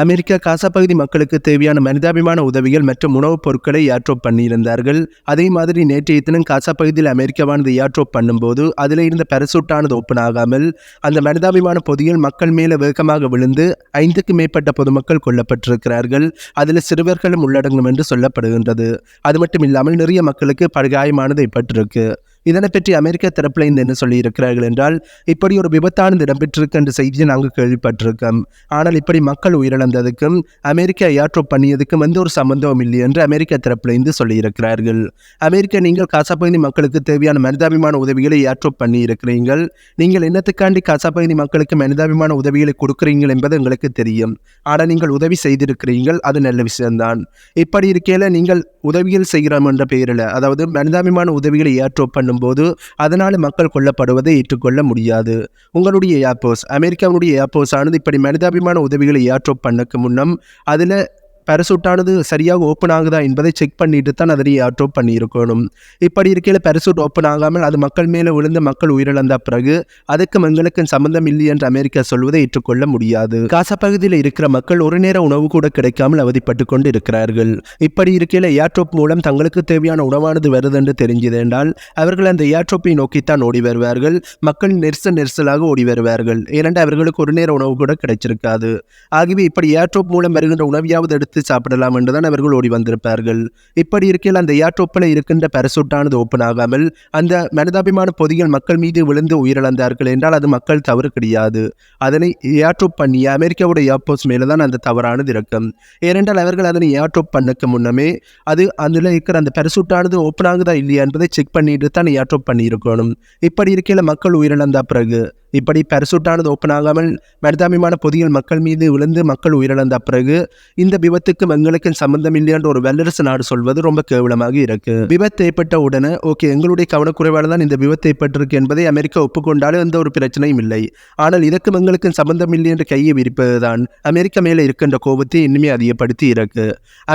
America காசா பகுதி மக்களுக்கு தேவையான மனிதாபிமான உதவிகள் மற்றும் உணவுப் பொருட்களை ஏர்ட்ரோப் பண்ணியிருந்தார்கள். அதே மாதிரி நேற்றைய தினம் காசா பகுதியில் அமெரிக்காவானது ஏர்ட்ரோப் பண்ணும்போது அதில் இருந்த பெரசூட்டானது ஓப்பன் ஆகாமல் அந்த மனிதாபிமான பொதியில் மக்கள் மேலே வேகமாக விழுந்து ஐந்துக்கு மேற்பட்ட பொதுமக்கள் கொல்லப்பட்டிருக்கிறார்கள். அதில் சிறுவர்களும் உள்ளடங்கும் என்று சொல்லப்படுகின்றது. அது மட்டும் இல்லாமல் நிறைய மக்களுக்கு படுகாயமானது ஏற்பட்டிருக்கு. இதனை பற்றி அமெரிக்க தரப்பில் இருந்து என்ன சொல்லியிருக்கிறார்கள் என்றால் இப்படி ஒரு விபத்தானது இடம்பெற்றிருக்கு என்ற செய்தியை நாங்கள் கேள்விப்பட்டிருக்கோம். ஆனால் இப்படி மக்கள் உயிரிழந்ததுக்கும் அமெரிக்கா ஏர்ட்ரோப் பண்ணியதுக்கும் எந்த ஒரு சம்பந்தமும் இல்லை என்று அமெரிக்க தரப்பில் இருந்து சொல்லியிருக்கிறார்கள். அமெரிக்கா நீங்கள் காசா பகுதி மக்களுக்கு தேவையான மனிதாபிமான உதவிகளை ஏர்ட்ரோப் பண்ணி இருக்கிறீர்கள் நீங்கள் என்னத்துக்காண்டி காசா பகுதி மக்களுக்கு மனிதாபிமான உதவிகளை கொடுக்குறீங்கள் என்பது எங்களுக்கு தெரியும். ஆனால் நீங்கள் உதவி செய்திருக்கிறீர்கள் அது நல்ல விஷயம்தான். இப்படி இருக்கையில் நீங்கள் உதவிகள் செய்கிறோம் என்ற பெயரில் அதாவது மனிதாபிமான உதவிகளை பண்ண பண்ணும்போது அதனால் மக்கள் கொல்லப்படுவதை ஏற்றுக்கொள்ள முடியாது. உங்களுடைய ஏர்போர்ஸ் அமெரிக்காவுடைய ஏர்போர்ஸ் ஆனது இப்படி மனிதாபிமான உதவிகளை ஏர்ட்ரோப் பண்ணக்கு முன்னம் அதில் பேரசூட்டானது சரியாக ஓப்பன் ஆகுதா என்பதை செக் பண்ணிட்டு தான் அதனை ஏர்ட்ரோப் பண்ணியிருக்கணும். இப்படி இருக்கையில் பேரசூட் ஓப்பன் ஆகாமல் அது மக்கள் மேலே விழுந்து மக்கள் உயிரிழந்த பிறகு அதுக்கும் எங்களுக்கும் சம்பந்தம் இல்லை என்று அமெரிக்கா சொல்வதை ஏற்றுக்கொள்ள முடியாது. காசா பகுதியில் இருக்கிற மக்கள் ஒரு நேர உணவு கூட கிடைக்காமல் அவதிப்பட்டு கொண்டு இருக்கிறார்கள் இப்படி இருக்கையில் ஏர்ட்ரோப் மூலம் தங்களுக்கு தேவையான உணவானது வருது என்று தெரிஞ்சது என்றால் அவர்கள் அந்த ஏர்ட்ரோப்பை நோக்கித்தான் ஓடி வருவார்கள். மக்கள் நெரிசல் நெரிசலாக ஓடி வருவார்கள். ஏனென்றால் அவர்களுக்கு ஒரு நேர உணவு கூட கிடைச்சிருக்காது. ஆகவே இப்படி ஏர்ட்ரோப் மூலம் வருகின்ற உணவையாவது எடுத்து எடுத்து சாப்பிடலாம் என்றுதான் அவர்கள் ஓடி வந்திருப்பார்கள். இப்படி இருக்கையில் அந்த ஏர்ட்ரோப்பில் இருக்கின்ற பரசூட்டானது ஓப்பன் ஆகாமல் அந்த மனிதாபிமான பொதிகள் மக்கள் மீது விழுந்து உயிரிழந்தார்கள் என்றால் அது மக்கள் தவறு கிடையாது. அதனை ஏர்ட்ரோப் பண்ணி அமெரிக்காவுடைய ஏர்போர்ட்ஸ் மேலே தான் அந்த தவறானது இருக்கும் ஏனென்றால் அவர்கள் அதனை ஏர்ட்ரோப் பண்ணக்கு முன்னமே அது அதில் இருக்கிற அந்த பரசூட்டானது ஓப்பன் ஆகுதா இல்லையா என்பதை செக் பண்ணிட்டு தான் ஏர்ட்ரோப் பண்ணியிருக்கணும். இப்படி இருக்கையில் மக்கள் உயிரிழந்த பிறகு இப்படி பரிசுட்டானது ஓப்பன் ஆகாமல் மனிதாபிமான பொதியில் மக்கள் மீது விழுந்து மக்கள் உயிரிழந்த பிறகு இந்த விபத்துக்கும் எங்களுக்கும் சம்பந்தம் இல்லையென்ற ஒரு வல்லரசு நாடு சொல்வது ரொம்ப கேவலமாக இருக்கு. விபத்து ஏற்பட்ட உடனே ஓகே எங்களுடைய கவனக்குறைவால் தான் இந்த விபத்து ஏற்பட்டிருக்கு என்பதை அமெரிக்கா ஒப்புக்கொண்டாலும் எந்த ஒரு பிரச்சனையும் இல்லை. ஆனால் இதற்கும் எங்களுக்கும் சம்பந்தம் இல்லை என்று கையை விரிப்பதுதான் அமெரிக்கா மேலே இருக்கின்ற கோபத்தை இன்னுமே அதிகப்படுத்தி இருக்கு.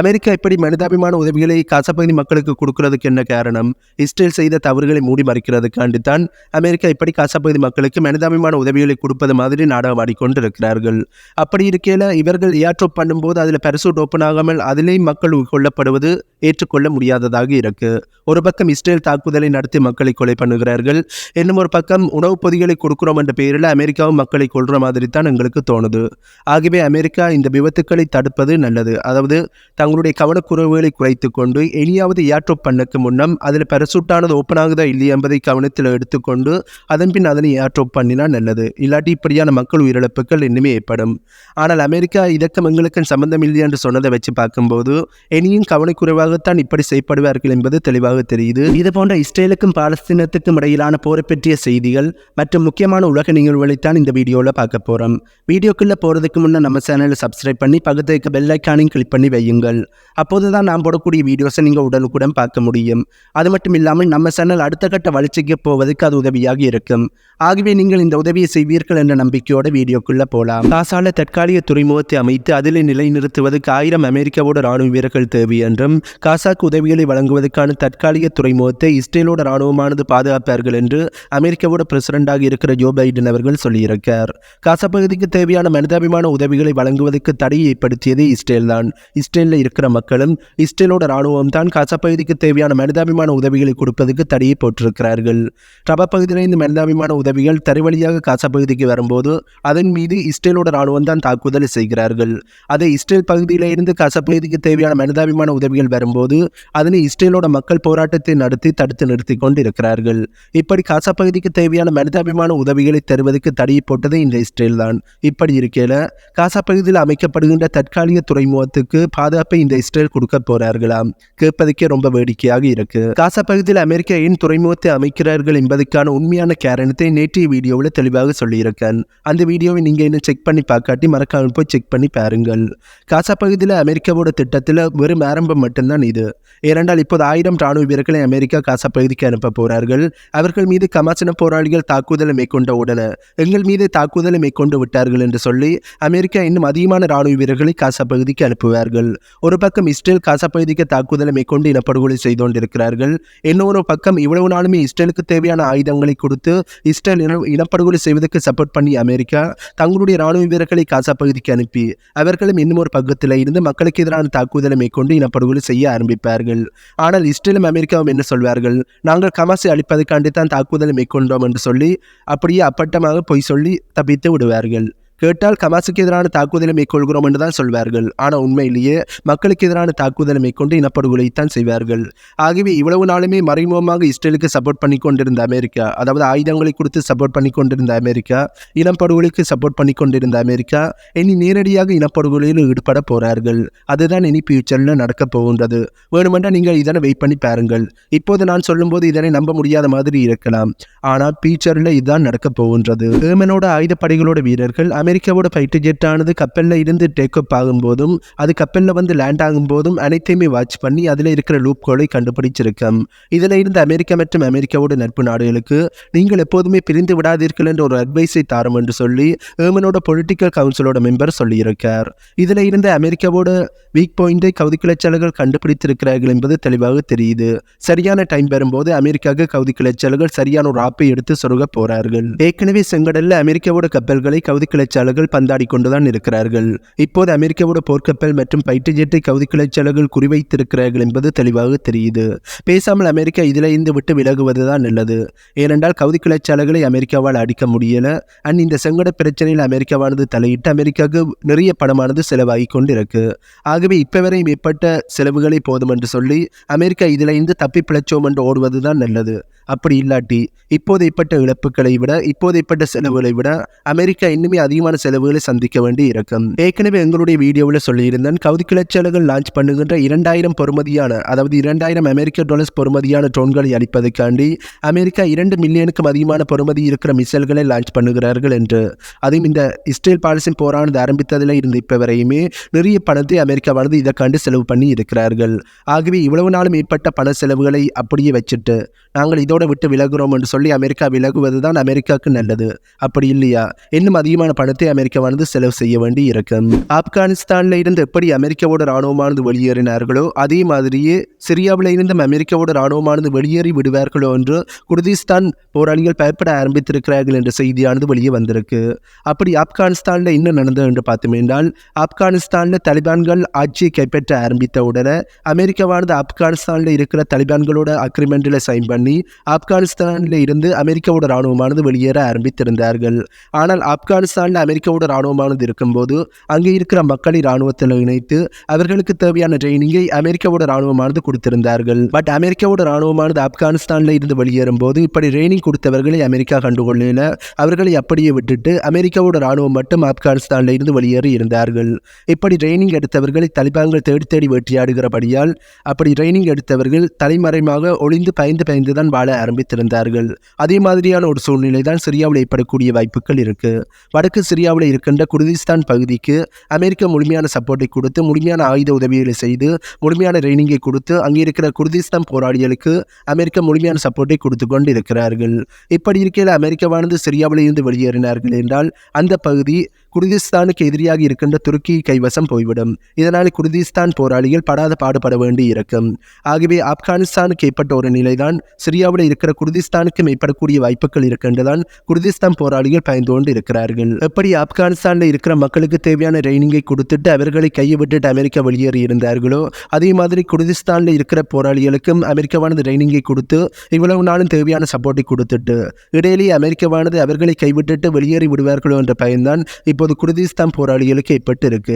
அமெரிக்கா இப்படி மனிதாபிமான உதவிகளை காசப்பகுதி மக்களுக்கு கொடுக்கறதுக்கு என்ன காரணம்? இஸ்ரேல் செய்த தவறுகளை மூடி மறைக்கிறதுக்காண்டித்தான் அமெரிக்கா இப்படி காசப்பகுதி மக்களுக்கு மனித மனிதாபிமான உதவிகளை கொடுப்பது மாதிரி நாடகம் ஆடிக்கொண்டிருக்கிறார்கள். அப்படி இருக்கையில் இவர்கள் ஏர்ட்ரோப் பண்ணும்போது அதில் பரிசூட் ஓப்பன் ஆகாமல் அதிலே மக்கள் கொல்லப்படுவது ஏற்றுக்கொள்ள முடியாததாக இருக்கு. ஒரு பக்கம் இஸ்ரேல் தாக்குதலை நடத்தி மக்களை கொலை பண்ணுகிறார்கள். இன்னும் ஒரு பக்கம் உணவுப் பொதிகளை கொடுக்கிறோம் என்ற பெயரில் அமெரிக்காவும் மக்களை கொள்கிற மாதிரி தான் எங்களுக்கு தோணுது. ஆகவே அமெரிக்கா இந்த விபத்துக்களை தடுப்பது நல்லது. அதாவது தங்களுடைய கவனக்குறைவுகளை குறைத்து கொண்டு இனியாவது ஏர்ட்ரோப் பண்ணக்கு முன்னம் அதில் பரிசூட்டானது ஓப்பன் ஆகுதா இல்லையா என்பதை கவனத்தில் எடுத்துக்கொண்டு அதன் பின் அதனை பண்ணி பண்ணினா நல்லது. இல்லாட்டி இப்படியான மக்கள் உயிரிழப்புகள் இன்னுமே ஏற்படும். ஆனால் அமெரிக்கா இதற்கும் எங்களுக்கும் சம்பந்தம் இல்லை என்று சொன்னதை வச்சு பார்க்கும்போது இனியும் கவனக்குறைவாகத்தான் இப்படி செய்யப்படுவார்கள் என்பது தெளிவாக தெரியுது. இது போன்ற இஸ்ரேலுக்கும் பாலஸ்தீனத்துக்கும் இடையிலான போரை பற்றிய செய்திகள் மற்றும் முக்கியமான உலக நிகழ்வுகளைத்தான் இந்த வீடியோவில் பார்க்க போகிறோம் வீடியோக்குள்ளே போகிறதுக்கு முன்னே நம்ம சேனலை சப்ஸ்கிரைப் பண்ணி பக்கத்து இருக்க பெல் ஐக்கானையும் கிளிக் பண்ணி வையுங்கள். அப்போது தான் நாம் போடக்கூடிய வீடியோஸை நீங்கள் உடனுக்குடன் பார்க்க முடியும். அது மட்டும் இல்லாமல் நம்ம சேனல் அடுத்த கட்ட வளர்ச்சிக்கு போவதற்கு அது உதவியாக இருக்கும். ஆகவே நீங்கள் இந்த உதவியை செய்வீர்கள் என்ற நம்பிக்கையோட வீடியோக்குள்ள போலாம். காசால தற்காலிக துறைமுகத்தை அமைத்து அதில் நிலைநிறுத்துவதற்கு ஆயிரம் அமெரிக்காவோட ராணுவ வீரர்கள் தேவை என்றும் காசாக்கு உதவிகளை வழங்குவதற்கான தற்காலிக துறைமுகத்தை இஸ்ரேலோட ராணுவமானது பாதுகாப்பார்கள் என்று அமெரிக்காவோட பிரசிடண்டாக இருக்கிற ஜோ பைடன் அவர்கள் சொல்லியிருக்கார். காசா பகுதிக்கு தேவையான மனிதாபிமான உதவிகளை வழங்குவதற்கு தடையை ஏற்படுத்தியது இஸ்ரேல் தான். இஸ்ரேலில் இருக்கிற மக்களும் இஸ்ரேலோட ராணுவம் தான் காசா பகுதிக்கு தேவையான மனிதாபிமான உதவிகளை கொடுப்பதற்கு தடையை போட்டிருக்கிறார்கள். ரபா பகுதியிலிருந்து மனிதாபிமான உதவிகள் தரைவழி வழியாக காசா பகுதிக்கு வரும்போது அதன் மீது இஸ்ரேலோட ராணுவம் தான் தாக்குதல் செய்கிறார்கள். அதை இஸ்ரேல் பகுதியிலிருந்து காசா பகுதிக்கு தேவையான மனிதாபிமான உதவிகள் வரும்போது அதனை இஸ்ரேலோட மக்கள் போராட்டத்தை நடத்தி தடுத்து நிறுத்தி கொண்டிருக்கிறார்கள். இப்படி காசா பகுதிக்கு தேவையான மனிதாபிமான உதவிகளை தருவதற்கு தடையை போட்டது இந்த இஸ்ரேல் தான். இப்படி இருக்கையில காசா பகுதியில் அமைக்கப்படுகின்ற தற்காலிக துறைமுகத்துக்கு பாதுகாப்பை இந்த இஸ்ரேல் கொடுக்க போறார்களாம். கேட்பதற்கே ரொம்ப வேடிக்கையாக இருக்கு. காசா பகுதியில் அமெரிக்கா ஏன் துறைமுகத்தை அமைக்கிறார்கள் என்பதற்கான உண்மையான காரணத்தை நேற்றைய வீடியோவில் தெளிவாக சொல்லியிருக்கேன் அந்த வீடியோவை நீங்கள் இன்னும் செக் பண்ணி பார்க்காட்டி மறக்காமல் போய் செக் பண்ணி பாருங்கள். காசா பகுதியில் அமெரிக்காவோட திட்டத்தில் வெறும் ஆரம்பம் மட்டும்தான் இது. ஏனென்றால் இப்போது ஆயிரம் ராணுவ வீரர்களை அமெரிக்கா காசா பகுதிக்கு அனுப்ப போகிறார்கள் அவர்கள் மீது கமாசன போராளிகள் தாக்குதலை மேற்கொண்ட உடனே எங்கள் மீது தாக்குதலை மேற்கொண்டு விட்டார்கள் என்று சொல்லி அமெரிக்கா இன்னும் அதிகமான ராணுவ வீரர்களை காசா பகுதிக்கு அனுப்புவார்கள். ஒரு பக்கம் இஸ்ரேல் காசா பகுதிக்கு தாக்குதலை மேற்கொண்டு இனப்படுகொலை செய்து கொண்டிருக்கிறார்கள் இன்னொரு பக்கம் இவ்வளவு நாளுமே இஸ்ரேலுக்கு தேவையான ஆயுதங்களை கொடுத்து இஸ்ரேல் இன படுகொலை செய்வதற்கு சப்போர்ட் பண்ணி அமெரிக்கா தங்களுடைய ராணுவ வீரர்களை காசா பகுதிக்கு அனுப்பி அவர்களும் இன்னும் ஒரு பக்கத்தில் இருந்து மக்களுக்கு எதிரான தாக்குதலை மேற்கொண்டு இனப்படுகொலை செய்ய ஆரம்பிப்பார்கள். ஆனால் இஸ்ரேலும் அமெரிக்காவும் என்ன சொல்வார்கள்? நாங்கள் கமாசை அழிப்பதற்காண்டி தான் தாக்குதலை மேற்கொண்டோம் என்று சொல்லி அப்படியே அப்பட்டமாக பொய் சொல்லி தப்பித்து விடுவார்கள். கேட்டால் கமாசுக்கு எதிரான தாக்குதலை மேற்கொள்கிறோம் என்று தான் சொல்வார்கள். ஆனால் உண்மையிலேயே மக்களுக்கு எதிரான தாக்குதலை மேற்கொண்டு இனப்படுகொலைத்தான் செய்வார்கள். ஆகவே இவ்வளவு நாளுமே மறைமுகமாக இஸ்ரேலுக்கு சப்போர்ட் பண்ணி கொண்டிருந்த அமெரிக்கா அதாவது ஆயுதங்களை கொடுத்து சப்போர்ட் பண்ணி கொண்டிருந்த அமெரிக்கா இனப்படுகொலைக்கு சப்போர்ட் பண்ணி கொண்டிருந்த அமெரிக்கா இனி நேரடியாக இனப்படுகொலையில் ஈடுபட போகிறார்கள் அதுதான் இனி ஃபியூச்சரில் நடக்கப் போகின்றது. வேணுமென்றால் நீங்கள் இதனை வெயிட் பண்ணி பாருங்கள். இப்போது நான் சொல்லும்போது இதனை நம்ப முடியாத மாதிரி இருக்கலாம். ஆனால் ஃபியூச்சரில் இதுதான் நடக்கப் போகின்றது. ஏமனோட ஆயுதப்படைகளோட வீரர்கள் அமெரிக்காவோட ஃபைட்டர் ஜெட்டானது கப்பலில் இருந்து டேக் அப் ஆகும்போதும் அது கப்பலில் வந்து லேண்ட் ஆகும்போதும் அனைத்தையுமே வாட்ச் பண்ணி அதில் இருக்கிற லூப் கோலை கண்டுபிடிச்சிருக்கோம். இதில் இருந்து அமெரிக்கா மற்றும் அமெரிக்காவோட நட்பு நாடுகளுக்கு நீங்கள் எப்போதுமே பிரிந்து விடாதீர்கள் என்ற ஒரு அட்வைஸை தாரும் என்று சொல்லி ஏமனோட பொலிட்டிக்கல் கவுன்சிலோட மெம்பர் சொல்லியிருக்கார். இதில் இருந்து அமெரிக்காவோட வீக் பாயிண்டை கவுதி கிளச்சல்கள் கண்டுபிடித்திருக்கிறார்கள் என்பது தெளிவாக தெரியுது. சரியான டைம் வரும்போது அமெரிக்காவுக்கு கவுதி கிளச்சல்கள் சரியான ஒரு ஆப்பை எடுத்து சொருக போறார்கள். ஏற்கனவே செங்கடலில் அமெரிக்காவோட கப்பல்களை கவுதி கிளச்சாளர்கள் பந்தாடி கொண்டுதான் இருக்கிறார்கள். இப்போது அமெரிக்காவோட போர்க்கப்பல் மற்றும் பயிற்று ஜெட்டை கவுதி கிளச்சாளர்கள் குறிவைத்திருக்கிறார்கள் என்பது தெளிவாக தெரியுது. பேசாமல் அமெரிக்கா இதில் இருந்து விட்டு விலகுவதுதான் நல்லது. ஏனென்றால் கவுதி கிளச்சாளர்களை அமெரிக்காவால் அடிக்க முடியல. அண்ட் இந்த செங்கட பிரச்சனையில் அமெரிக்காவானது தலையிட்டு அமெரிக்காவுக்கு நிறைய பணமானது செலவாகி கொண்டிருக்கு. ஆகவே இப்போ வரை ஏற்பட்ட செலவுகளை போதும் என்று சொல்லி அமெரிக்கா இதில் இருந்து தப்பி பிழைச்சோம் என்று ஓடுவதுதான் நல்லது. அப்படி இல்லாட்டி இப்போதைப்பட்ட இழப்புகளை விட இப்போதைப்பட்ட செலவுகளை விட அமெரிக்கா இன்னுமே அதிகமான செலவுகளை சந்திக்க வேண்டி இருக்கும் ஏற்கனவே எங்களுடைய வீடியோவில் சொல்லியிருந்தேன் கவுதி கிளச்சல்கள் லான்ச் பண்ணுகின்ற இரண்டாயிரம் பொறுமதியான அதாவது இரண்டாயிரம் அமெரிக்க டாலர்ஸ் பொறுமதியான ட்ரோன்களை அளிப்பதற்காண்டி அமெரிக்கா இரண்டு மில்லியனுக்கும் அதிகமான பொறுமதி இருக்கிற மிசைல்களை லான்ச் பண்ணுகிறார்கள் என்று. அதையும் இந்த இஸ்ரேல் பாலிசின் போரானது ஆரம்பித்ததில் இருந்து இப்போ வரையுமே நிறைய பணத்தை அமெரிக்காவானது இதற்காண்டு செலவு பண்ணி இருக்கிறார்கள். ஆகவே இவ்வளவு நாளும் ஏற்பட்ட பண செலவுகளை அப்படியே வச்சுட்டு நாங்கள் இதோட விட்டு விலகுறோம் என்று சொல்லி அமெரிக்கா விலகுவது தான் அமெரிக்காவுக்கு நல்லது. அப்படி இல்லையா? இன்னும் அதிகமான பணத்தை அமெரிக்காவானது செலவு செய்ய வேண்டி இருக்கும். ஆப்கானிஸ்தானில் இருந்து எப்படி அமெரிக்காவோட ராணுவமானது வெளியேறினார்களோ அதே மாதிரியே சிரியாவில் இருந்தும் அமெரிக்காவோட ராணுவமானது வெளியேறி விடுவார்களோ என்று குர்திஸ்தான் போராளிகள் பயப்பட ஆரம்பித்திருக்கிறார்கள் என்ற செய்தியானது வெளியே வந்திருக்கு. அப்படி ஆப்கானிஸ்தானில் என்ன நடந்தது என்று பார்த்தோம் ஆப்கானிஸ்தானில் தலிபான்கள் ஆட்சியை கைப்பற்ற ஆரம்பித்த உடனே அமெரிக்காவானது ஆப்கானிஸ்தானில் இருக்கிற தலிபான்களோட அக்ரிமெண்ட்டில் சைன் பண்ணி ஆப்கானிஸ்தானில் இருந்து அமெரிக்காவோட ராணுவமானது வெளியேற ஆரம்பித்திருந்தார்கள். ஆனால் ஆப்கானிஸ்தானில் அமெரிக்காவோட இராணுவமானது இருக்கும்போது அங்கே இருக்கிற மக்களை ராணுவத்தில் இணைத்து அவர்களுக்கு தேவையான ட்ரைனிங்கை அமெரிக்காவோட இராணுவமானது கொடுத்திருந்தார்கள். பட் அமெரிக்காவோட ராணுவமானது ஆப்கானிஸ்தானில் இருந்து வெளியேறும் போது இப்படி ட்ரைனிங் கொடுத்தவர்களை அமெரிக்கா கண்டுகொள்ளல. அவர்களை அப்படியே விட்டுட்டு அமெரிக்காவோட ராணுவம் மட்டும் ஆப்கானிஸ்தானில் இருந்து வெளியேறி இருந்தார்கள். இப்படி ட்ரைனிங் எடுத்தவர்களை தலிபான்கள் தேடி தேடி வேட்டையாடுகிறபடியால் அப்படி ட்ரைனிங் எடுத்தவர்கள் தலைமறைமாக ஒளிந்து பயந்து பயந்து தான் வாழ ஆரம்பித்திருந்தார்கள். அதே மாதிரியான ஒரு சூழ்நிலை தான் சிரியாவில் ஏற்படக்கூடிய வாய்ப்புகள் இருக்கு. வடக்கு சிரியாவில் இருக்கின்ற குர்திஸ்தான் பகுதிக்கு அமெரிக்கா முழுமையான சப்போர்ட்டை கொடுத்து முழுமையான ஆயுத உதவிகளை செய்து முழுமையான ட்ரைனிங்கை கொடுத்து அங்கே இருக்கிற குர்திஸ்தான் போராளிகளுக்கு அமெரிக்கா முழுமையான சப்போர்ட்டை கொடுத்து கொண்டு இருக்கிறார்கள் இப்படி இருக்கையில் அமெரிக்காவானது சிரியாவில் இருந்து வெளியேறினார்கள் என்றால் அந்த பகுதி குர்திஸ்தானுக்கு எதிரியாக இருக்கின்ற துருக்கி கைவசம் போய்விடும். இதனால் குர்திஸ்தான் போராளிகள் படாத பாடுபட வேண்டி இருக்கும் ஆகவே ஆப்கானிஸ்தானுக்கு ஏற்பட்ட ஒரு நிலைதான் சிரியாவில் இருக்கிற குர்திஸ்தானுக்கும் ஏற்படக்கூடிய வாய்ப்புகள் இருக்கின்றதான் குர்திஸ்தான் போராளிகள் பயந்து கொண்டு இருக்கிறார்கள் எப்படி ஆப்கானிஸ்தானில் இருக்கிற மக்களுக்கு தேவையான ட்ரைனிங்கை கொடுத்துட்டு அவர்களை கையை விட்டுட்டு அமெரிக்கா வெளியேறி இருந்தார்களோ அதே மாதிரி குர்திஸ்தானில் இருக்கிற போராளிகளுக்கும் அமெரிக்காவானது ட்ரைனிங்கை கொடுத்து இவ்வளவு நாளும் தேவையான சப்போர்ட்டை கொடுத்துட்டு இடையிலேயே அமெரிக்காவானது அவர்களை கைவிட்டுட்டு வெளியேறி விடுவார்களோ என்ற பயன்தான் இப்போது குர்திஸ்தான் போராளிகளுக்கு ஏற்பட்டு இருக்கு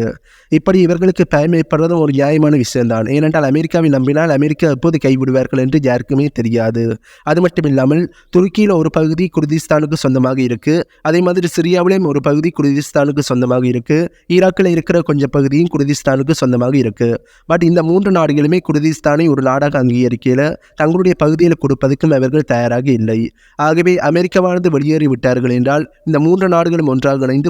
இப்படி இவர்களுக்கு பயம் ஒரு நியாயமான விஷயம்தான். ஏனென்றால் அமெரிக்காவை நம்பினால் அமெரிக்கா எப்போது கைவிடுவார்கள் என்று யாருக்குமே தெரியாது. அது மட்டும் இல்லாமல் துருக்கியில் ஒரு பகுதி குர்திஸ்தானுக்கு சொந்தமாக இருக்கு. அதே மாதிரி சிரியாவிலேயும் ஒரு பகுதி குர்திஸ்தானுக்கு சொந்தமாக இருக்கு. ஈராக்கில் இருக்கிற கொஞ்சம் பகுதியும் குர்திஸ்தானுக்கு சொந்தமாக இருக்கு. பட் இந்த மூன்று நாடுகளுமே குர்திஸ்தானை ஒரு நாடாக அங்கீகரிக்கையில் தங்களுடைய பகுதியில் கொடுப்பதற்கும் அவர்கள் தயாராக இல்லை. ஆகவே அமெரிக்காவானது வெளியேறி விட்டார்கள் என்றால் இந்த மூன்று நாடுகளும் ஒன்றாக இணைந்து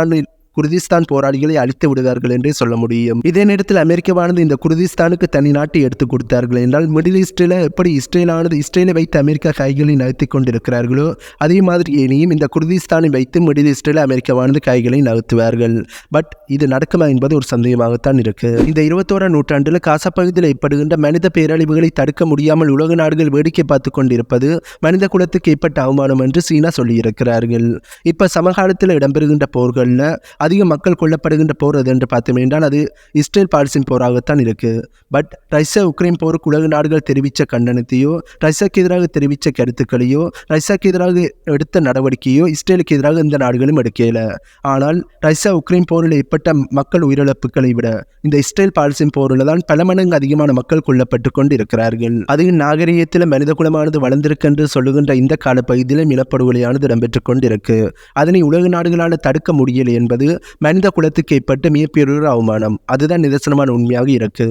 குர்திஸ்தானில் குர்திஸ்தான் போராளிகளை அழித்து விடுவார்கள் என்றே சொல்ல முடியும். இதே நேரத்தில் அமெரிக்காவானது இந்த குர்திஸ்தானுக்கு தனி நாட்டை எடுத்துக் கொடுத்தார்கள் என்றால் மிடில் ஈஸ்டில் எப்படி இஸ்ரேலானது இஸ்ரேலை வைத்து அமெரிக்கா கைகளை நகர்த்தி கொண்டிருக்கிறார்களோ அதே மாதிரி இனியும் இந்த குர்திஸ்தானை வைத்து மிடில் ஈஸ்டில் அமெரிக்காவானது கைகளை நகர்த்துவார்கள். பட் இது நடக்குமா என்பது ஒரு சந்தேகமாகத்தான் இருக்கு. இந்த இருபத்தோராம் நூற்றாண்டில் காசா பகுதியில் ஏற்படுகின்ற மனித பேரழிவுகளை தடுக்க முடியாமல் உலக நாடுகள் வேடிக்கை பார்த்து கொண்டிருப்பது மனித குலத்துக்கு ஏற்பட்ட அவமானம் என்று சீனா சொல்லியிருக்கிறார்கள். இப்ப சமகாலத்தில் இடம்பெறுகின்ற போர்களில் அதிக மக்கள் கொல்லப்படுகின்ற போர் அது என்று பார்த்தோம் என்றால் அது இஸ்ரேல் பாலிசின் போராகத்தான் இருக்குது பட் ரஷ்யா உக்ரைன் போருக்கு உலக நாடுகள் தெரிவித்த கண்டனத்தையோ ரஷ்யாக்கு எதிராக தெரிவித்த கருத்துக்களையோ ரஷ்யாக்கு எதிராக எடுத்த நடவடிக்கையோ இஸ்ரேலுக்கு எதிராக இந்த நாடுகளும் எடுக்கல. ஆனால் ரஷ்யா உக்ரைன் போரில் ஏற்பட்ட மக்கள் உயிரிழப்புகளை விட இந்த இஸ்ரேல் பாலிசின் போரில் தான் பல மடங்கு அதிகமான மக்கள் கொல்லப்பட்டு கொண்டு இருக்கிறார்கள் அதிக நாகரிகத்தில் மனித குலமானது வளர்ந்திருக்கென்று சொல்லுகின்ற இந்த காலப்பகுதியில் இனப்படுகொலையானது இடம்பெற்று கொண்டிருக்கு. அதனை உலக நாடுகளால் தடுக்க முடியலை என்பது மனித குலத்துக்கு ஏற்பட்ட மிகப்பெரிய அவமானம். அதுதான் நிதர்சனமான உண்மையாக இருக்கு.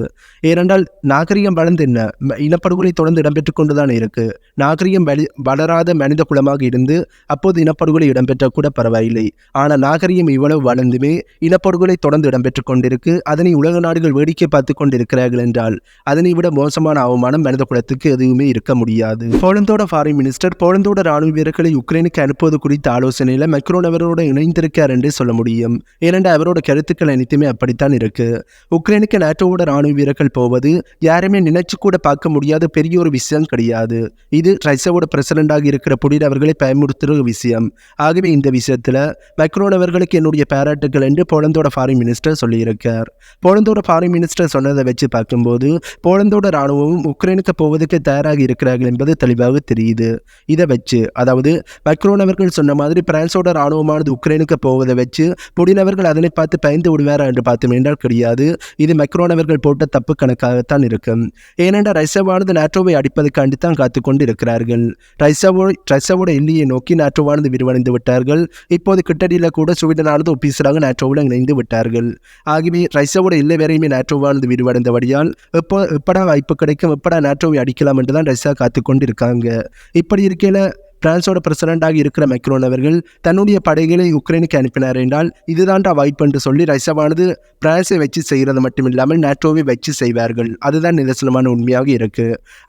ஏனென்றால் நாகரிகம் வளர்ந்து என்ன? இனப்படுகொலை தொடர்ந்து இடம்பெற்று கொண்டுதான் இருக்கு. நாகரிகம் வளராத மனித குலமாக இருந்து அப்போது இனப்படுகொலை இடம்பெற்ற கூட பரவாயில்லை. ஆனால் நாகரிகம் இவ்வளவு வளர்ந்துமே இனப்படுகொலை தொடர்ந்து இடம்பெற்று கொண்டிருக்கு. அதனை உலக நாடுகள் வேடிக்கை பார்த்து கொண்டிருக்கிறார்கள் என்றால் அதனை விட மோசமான அவமானம் மனித குலத்துக்கு எதுவுமே இருக்க முடியாது. போலந்தோட ஃபாரின் மினிஸ்டர் போலந்தோட ராணுவ வீரர்களை உக்ரைனுக்கு அனுப்புவது குறித்த ஆலோசனையில் மெக்ரோன் அவரோட இணைந்திருக்கார் என்றே சொல்ல முடியும். ஏனென்றால் அவரோட கருத்துக்கள் அனைத்துமே அப்படித்தான் இருக்கு. உக்ரைனுக்கு நாட்டோட ராணுவ வீரர்கள் போவது யாருமே நினைச்சு கூட பார்க்க முடியாத பெரிய ஒரு விஷயம் கிடையாது. இது ரஷ்யாவோட பிரசிடண்டாக இருக்கிற புடின் அவர்களை பயமுறுத்துகிற விஷயம். ஆகவே இந்த விஷயத்துல மைக்ரோன் அவர்களுக்கு என்னுடைய பாராட்டுகள் என்று போலந்தோட ஃபாரின் மினிஸ்டர் சொல்லியிருக்கார். போலந்தோட ஃபாரின் மினிஸ்டர் சொன்னதை வச்சு பார்க்கும்போது போலந்தோட ராணுவமும் உக்ரைனுக்கு போவதற்கு தயாராக இருக்கிறார்கள் என்பது தெளிவாக தெரியுது. இதை வச்சு அதாவது மைக்ரோன் அவர்கள் சொன்ன மாதிரி பிரான்ஸோட ராணுவமானது உக்ரைனுக்கு போவதை வச்சு முடிந்தவர்கள் அதனை பார்த்து பயந்து விடுவாரா என்று பார்த்தோம் என்றால் கிடையாது. இது மெக்ரோனவர்கள் அவர்கள் போட்ட தப்பு கணக்காகத்தான் இருக்கும். ஏனென்றால் ரஷ்யாவானது நாட்டோவை அடிப்பதற்காண்டி தான் காத்து கொண்டு இருக்கிறார்கள் ரஷ்யாவோ ரஷ்யாவோட எல்லையை நோக்கி நாட்டோவானது விரிவடைந்து விட்டார்கள். இப்போது கிட்டடியில் கூட ஸ்வீடனானது ஒப்பீசராக நாட்டோவில் இணைந்து விட்டார்கள். ஆகவே ரஷ்யாவோட எல்லை வரையுமே நாட்டோவானது விரிவடைந்தபடியால் எப்போ எப்படா வாய்ப்பு கிடைக்கும் எப்படா நாட்டோவை அடிக்கலாம் என்று தான் ரஷ்யா காத்து கொண்டு இருக்காங்க இப்படி இருக்கையில் பிரான்ஸோட பிரசிடண்டாக இருக்கிற மெக்ரோன் அவர்கள் தன்னுடைய படைகளை உக்ரைனுக்கு அனுப்பினார் என்றால் இதுதான்டா வாய்ப்பு என்று சொல்லி ரஷ்யாவானது பிரான்ஸை வச்சு செய்கிறது மட்டும் இல்லாமல் வச்சு செய்வார்கள். அதுதான் நிதர்சனமான உண்மையாக இருக்கு.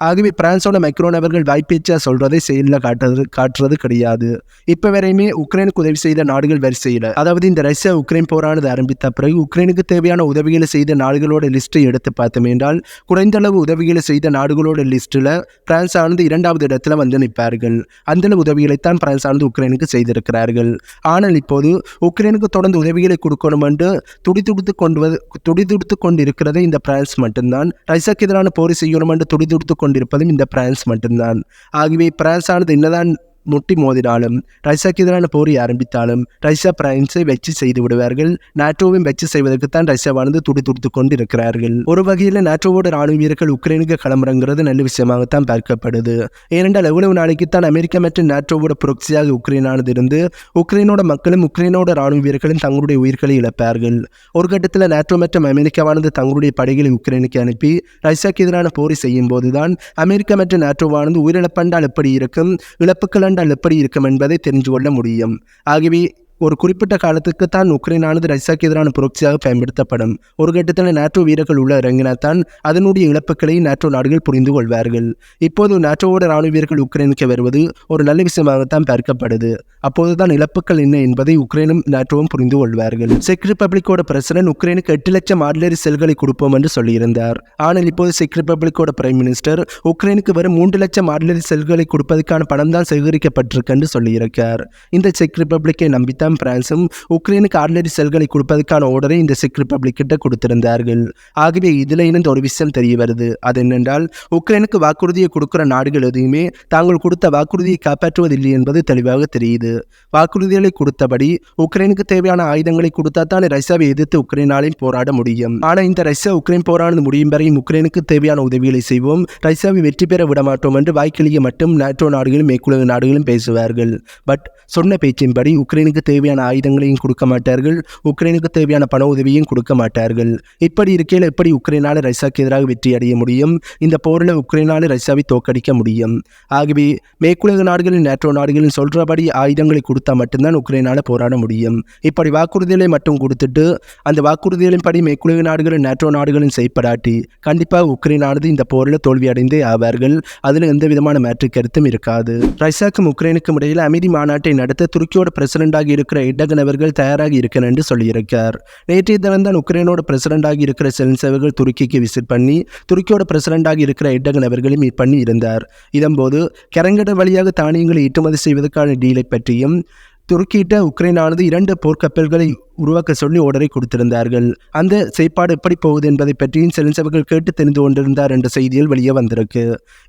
ஆகவே பிரான்ஸோட மெக்ரோன் அவர்கள் வாய்ப்பேச்சா சொல்றதை செயலில் காட்டுறது காட்டுறது கிடையாது. இப்போ வரையுமே உக்ரைனுக்கு உதவி செய்த நாடுகள் வரிசையில் அதாவது இந்த ரஷ்யா உக்ரைன் போரானது ஆரம்பித்த பிறகு உக்ரைனுக்கு தேவையான உதவிகளை செய்த நாடுகளோட லிஸ்ட்டை எடுத்து பார்த்தோம் என்றால் குறைந்த அளவு உதவிகளை செய்த நாடுகளோட லிஸ்ட்டில் பிரான்ஸ் ஆனது இரண்டாவது இடத்துல வந்து நிற்பார்கள். அந்த அந்தளவு உதவிகளைத்தான் பிரான்ஸ் ஆனது உக்ரைனுக்கு செய்திருக்கிறார்கள். ஆனால் இப்போது உக்ரைனுக்கு தொடர்ந்து உதவிகளை கொடுக்கணும் என்று துடிதுடித்து கொண்டு துடிதுடித்து கொண்டிருக்கிறதே இந்த பிரான்ஸ் மட்டும்தான். ரஷ்யாக்கு எதிரான போர் செய்யணும் என்று துடிதுடித்து கொண்டிருப்பதும் இந்த பிரான்ஸ் மட்டும்தான். ஆகவே பிரான்ஸ் ஆனது என்னதான் முட்டி மோதினாலும் ரஷ்யாக்கு எதிரான போரை ஆரம்பித்தாலும் ரஷ்யா பிரான்ஸை வெற்றி செய்து விடுவார்கள். நாட்டோவையும் வெற்றி செய்வதற்குத்தான் ரஷ்யாவானது துடி துடித்து கொண்டு இருக்கிறார்கள் ஒரு வகையில் நாட்டோவோட ராணுவ வீரர்கள் உக்ரைனுக்கு களமிறங்குறது நல்ல விஷயமாகத்தான் பார்க்கப்படுது. ஏனென்றால் எவ்வளவு நாளைக்குத்தான் அமெரிக்கா மற்றும் நாட்டோவோட புரட்சியாக உக்ரைனானது இருந்து உக்ரைனோட மக்களும் உக்ரைனோட ராணுவ வீரர்களும் தங்களுடைய உயிர்களை இழப்பார்கள். ஒரு கட்டத்தில் நாட்டோ மற்றும் அமெரிக்காவானது தங்களுடைய படைகளை உக்ரைனுக்கு அனுப்பி ரஷ்யாக்கு எதிரான போரை செய்யும் போதுதான் அமெரிக்கா மற்றும் நாட்டோவானது உயிரிழப்பண்டால் எப்படி இருக்கும்? இழப்புகள் என்றால் எப்படி இருக்கும் என்பதை தெரிந்து கொள்ள முடியும். ஆகவே ஒரு குறிப்பிட்ட காலத்துக்கு தான் உக்ரைனானது ரஷ்யாவுக்கு எதிரான புரட்சியாக பயன்படுத்தப்படும். ஒரு கட்டத்தில் நேட்டோ வீரர்கள் உள்ள இறங்கினால்தான் அதனுடைய இழப்புகளை நாட்டோ நாடுகள் புரிந்து கொள்வார்கள். இப்போது நேட்டோவோட ராணுவ வீரர்கள் உக்ரைனுக்கு வருவது ஒரு நல்ல விஷயமாகத்தான் பார்க்கப்படுது. அப்போதுதான் இழப்புகள் என்ன என்பதை உக்ரைனும் நேட்டோவும் புரிந்து கொள்வார்கள். செக் ரிப்பப்ளிக்கோட பிரசிடன்ட் உக்ரைனுக்கு எட்டு லட்சம் ஆர்டிலரி செல்களை கொடுப்போம் என்று சொல்லியிருந்தார். ஆனால் இப்போது செக் ரிப்பப்ளிக்கோட பிரைம் மினிஸ்டர் உக்ரைனுக்கு வரும் மூன்று லட்சம் ஆர்டிலரி செல்களை கொடுப்பதற்கான பணம் தான் சேகரிக்கப்பட்டிருக்கு என்று சொல்லியிருக்கார். இந்த செக் ரிப்பப்ளிக்கை நம்பித்தான் பிரான்சும் உக்ரைனுக்கு ஆர்டினரி செல்களை கொடுப்பதற்கான ஆர்டரை இந்த செக் ரிப்பப்ளிக் கிட்ட கொடுத்திருந்தார்கள். ஆகவே இதில் இருந்து ஒரு விஷயம் தெரிய வருது. அது என்னென்றால் உக்ரைனுக்கு வாக்குறுதியை கொடுக்கிற நாடுகள் எதையுமே தாங்கள் கொடுத்த வாக்குறுதியை காப்பாற்றுவதில்லை என்பது தெளிவாக தெரியுது. வாக்குறுதிகளை கொடுத்தபடி உக்ரைனுக்கு தேவையான ஆயுதங்களை கொடுத்தா தான் ரஷ்யாவை எதிர்த்து உக்ரைனாலையும் போராட முடியும். ஆனால் இந்த ரஷ்யா உக்ரைன் போரானது முடியும் வரையும் உக்ரைனுக்கு தேவையான உதவிகளை செய்வோம். ரஷ்யாவை வெற்றி பெற விட மாட்டோம் என்று வாய்க்கிளிய மட்டும் நேட்டோ நாடுகளும் மேற்குலக நாடுகளும் பேசுவார்கள். பட் சொன்ன பேச்சின்படி உக்ரைனுக்கு தேவையான தேவையான ஆயுதங்களையும் கொடுக்க மாட்டார்கள். உக்ரைனுக்கு தேவையான பண உதவியும் கொடுக்க மாட்டார்கள். இப்படி இருக்கையில் எப்படி உக்ரைனால் ரஷ்யாவுக்கு எதிராக வெற்றி அடைய முடியும்? இந்த போரில் உக்ரைனால் ரஷ்யாவை தோற்கடிக்க முடியும். ஆகவே மேற்குலக நாடுகளின் நேட்டோ நாடுகளின் சொல்றபடி ஆயுதங்களை கொடுத்தா மட்டும்தான் உக்ரைனால் போராட முடியும். இப்படி வாக்குறுதிகளை மட்டும் கொடுத்துட்டு அந்த வாக்குறுதிகளின்படி மேற்குலக நாடுகளின் நேட்டோ நாடுகளின் செய்யப்படாட்டி கண்டிப்பாக உக்ரைனானது இந்த போரில் தோல்வியடைந்தே ஆவார்கள். அதில் எந்த விதமான மாற்று கருத்தும் இருக்காது. ரஷ்யாவுக்கும் உக்ரைனுக்கும் இடையில் அமைதி மாநாட்டை நடத்த துருக்கியோட பிரசிடண்டாக இருக்கிற இடகனவர்கள் அவர்கள் தயாராக இருக்கிறேன் என்று சொல்லியிருக்கார். நேற்றைய தினம் தான் உக்ரைனோட பிரசிடண்டாக இருக்கிற செல்சவர்கள் துருக்கிக்கு விசிட் பண்ணி துருக்கியோட பிரசிடண்டாக இருக்கிற எட்டகன் மீட் பண்ணி இருந்தார். இதன்போது கரங்கட வழியாக தானியங்களை ஏற்றுமதி செய்வதற்கான டீலை பற்றியும் துருக்கியிட்ட உக்ரைனானது இரண்டு போர்க்கப்பல்களை உருவாக்க சொல்லி ஓர்டரை கொடுத்திருந்தார்கள். அந்த செயற்பாடு எப்படி போகுது என்பதை பற்றியும் செலின்சவர்கள் கேட்டு தெரிந்து கொண்டிருந்தார் என்ற செய்தியில் வெளியே வந்திருக்கு.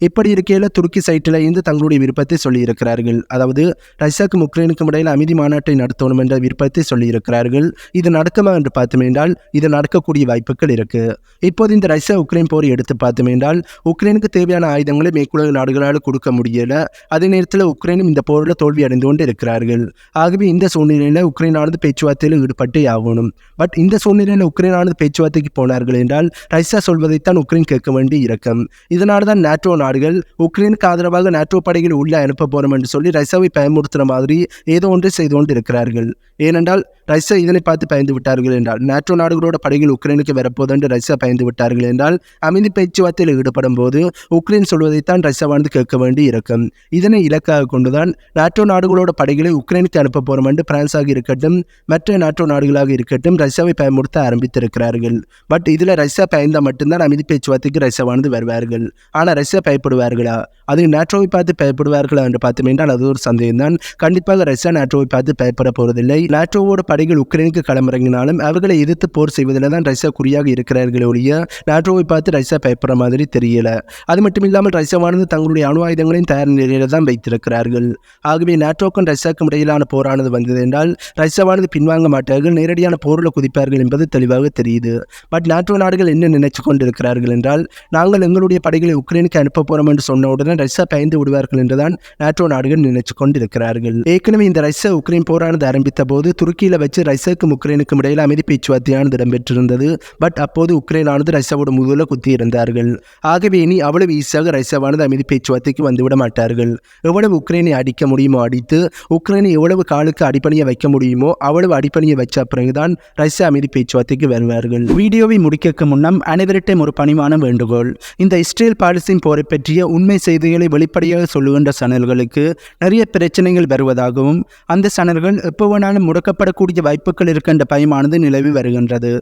இப்படி இருக்கையில் துருக்கி சைட்டில் இருந்து தங்களுடைய விருப்பத்தை சொல்லியிருக்கிறார்கள். அதாவது ரஷ்யாவுக்கும் உக்ரைனுக்கும் இடையில் அமைதி மாநாட்டை நடத்தணும் என்ற விருப்பத்தை சொல்லியிருக்கிறார்கள். இது நடக்குமா என்று பார்த்தோம் என்றால் இது நடக்கக்கூடிய வாய்ப்புகள் இருக்கு. இப்போது இந்த ரஷ்யா உக்ரைன் போர் எடுத்து பார்த்தோமென்றால் உக்ரைனுக்கு தேவையான ஆயுதங்களை மேற்குலக நாடுகளால் கொடுக்க முடியல. அதே நேரத்தில் உக்ரைனும் இந்த போரில் தோல்வி அடைந்து கொண்டு இருக்கிறார்கள் ஆகவே இந்த சூழ்நிலையில் உக்ரைனானது பேச்சுவார்த்தையில் ஈடுபட்டு ஆகணும் பட் இந்த சூழ்நிலையில் உக்ரைனானது பேச்சுவார்த்தைக்கு போனார்கள் என்றால் ரஷ்யா சொல்வதைத்தான் உக்ரைன் கேட்க வேண்டி இருக்கும். இதனால தான் நேட்டோ நாடுகள் உக்ரைனுக்கு ஆதரவாக நேட்டோ படைகள் உள்ளே அனுப்ப போகிறோம் என்று சொல்லி ரஷ்யாவை பயமுறுத்துகிற மாதிரி ஏதோ ஒன்றை செய்து கொண்டு இருக்கிறார்கள் ஏனென்றால் ரஷ்யா இதனை பார்த்து பயந்து விட்டார்கள் என்றால் நேட்டோ நாடுகளோட படைகள் உக்ரைனுக்கு வரப்போது என்று ரஷ்யா பயந்து விட்டார்கள் என்றால் அமைதி பேச்சுவார்த்தையில் ஈடுபடும் போது உக்ரைன் சொல்வதைத்தான் ரஷ்யாவானது கேட்க வேண்டி இருக்கும். இதனை இலக்காக கொண்டுதான் நேட்டோ நாடுகளோட படைகளை உக்ரைனுக்கு அனுப்ப போகிறோம் என்று பிரான்ஸாக இருக்கட்டும் மற்ற நாட்டோ நாடுகளாக இருக்கட்டும் ரஷ்யாவை பயமுறுத்த ஆரம்பித்திருக்கிறார்கள். பட் இதில் ரஷ்யா பயந்தால் மட்டும்தான் அமைதி பேச்சுவார்த்தைக்கு ரஷ்யாவானது வருவார்கள். ஆனால் ரஷ்யா பயப்படுவார்களா? அது நேட்டோவை பார்த்து பயப்படுவார்களா என்று பார்த்தோம் என்றால் அது ஒரு சந்தேகம் தான் கண்டிப்பாக ரஷ்யா நேட்டோவை பார்த்து பயப்பட போவதில்லை நேட்டோவோட படைகள் உக்ரைனுக்கு களமிறங்கினாலும் அவர்களை எதிர்த்து போர் செய்வதில் தான் ரஷ்யா குறியாக இருக்கிறார்கள் ஒழிய நேட்டோவை பார்த்து ரஷ்யா பயப்படுற மாதிரி தெரியல. அது மட்டும் இல்லாமல் ரஷ்யாவானது தங்களுடைய அணு ஆயுதங்களையும் தயார் நிலையில் தான் வைத்திருக்கிறார்கள். ஆகவே நேட்டோக்கும் ரஷ்யாக்கும் இடையிலான போரானது வந்தது என்றால் ரஷ்யாவானது பின்வாங்க மாட்டார்கள் நேரடியான போரில் குதிப்பார்கள் என்பது தெளிவாக தெரியுது. பட் நாட்டோ நாடுகள் என்ன நினைச்சு கொண்டிருக்கிறார்கள் என்றால் நாங்கள் எங்களுடைய படைகளை உக்ரைனுக்கு அனுப்ப போறோம் என்று சொன்ன உடனே ரஷ்யா பயந்து விடுவார்கள் என்றுதான் நாட்டோ நாடுகள் நினைச்சு கொண்டிருக்கிறார்கள். ஏற்கனவே இந்த ரஷ்யா உக்ரைன் போரானது ஆரம்பித்த போது துருக்கியில் வச்சு ரஷ்யாவுக்கும் உக்ரைனுக்கும் இடையில் அமைதி பேச்சுவார்த்தையானது இடம்பெற்றிருந்தது. பட் அப்போது உக்ரைனானது ரஷ்யாவோட முதுகில் குத்தியிருந்தார்கள். ஆகவே இனி அவ்வளவு ஈஸியாக ரஷ்யாவானது அமைதி பேச்சுவார்த்தைக்கு வந்துவிட மாட்டார்கள். எவ்வளவு உக்ரைனை அடிக்க முடியுமோ அடித்து உக்ரைனை எவ்வளவு காலுக்கு அடிப்பணியை வைக்க முடியுமோ அவ்வளவு அடிப்பணியை வச்ச பிறகுதான் ரஷ்யா அமைதி பேச்சுவார்த்தைக்கு வருவார்கள். வீடியோவை முடிக்க முன்னம் அனைவரிட்டும் ஒரு பணிவான வேண்டுகோள். இந்த இஸ்ரேல் பாலஸ்தீன் போரை பற்றிய உண்மை செய்திகளை வெளிப்படையாக சொல்லுகின்ற சேனல்களுக்கு நிறைய பிரச்சனைகள் வருவதாகவும் அந்த சேனல்கள் எப்போ வேணாலும் முடக்கப்படக்கூடிய வாய்ப்புகள் இருக்கின்ற பயமானது நிலவி வருகின்றது.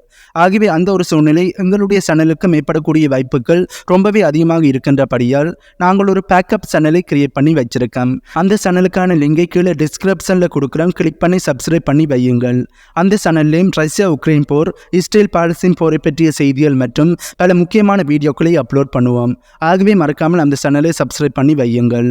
ஆகவே அந்த ஒரு சூழ்நிலை எங்களுடைய சேனலுக்கு மேற்படக்கூடிய வாய்ப்புகள் ரொம்பவே அதிகமாக இருக்கின்றபடியால் நாங்கள் ஒரு பேக்கப் சேனலை கிரியேட் பண்ணி வச்சிருக்கோம். அந்த சேனலுக்கான லிங்கை கீழே டிஸ்கிரிப்ஷனில் கொடுக்குறோம். கிளிக் பண்ணி சப்ஸ்கிரைப் பண்ணி வையுங்கள். அந்த சேனல்லையும் ரஷ்யா உக்ரைன் போர் இஸ்ரேல் பாலஸ்தீன் போரை பற்றிய செய்திகள் மற்றும் பல முக்கியமான வீடியோக்களை அப்லோட் பண்ணுவோம். ஆகவே மறக்காமல் அந்த சேனலை சப்ஸ்கிரைப் பண்ணி வையுங்கள்.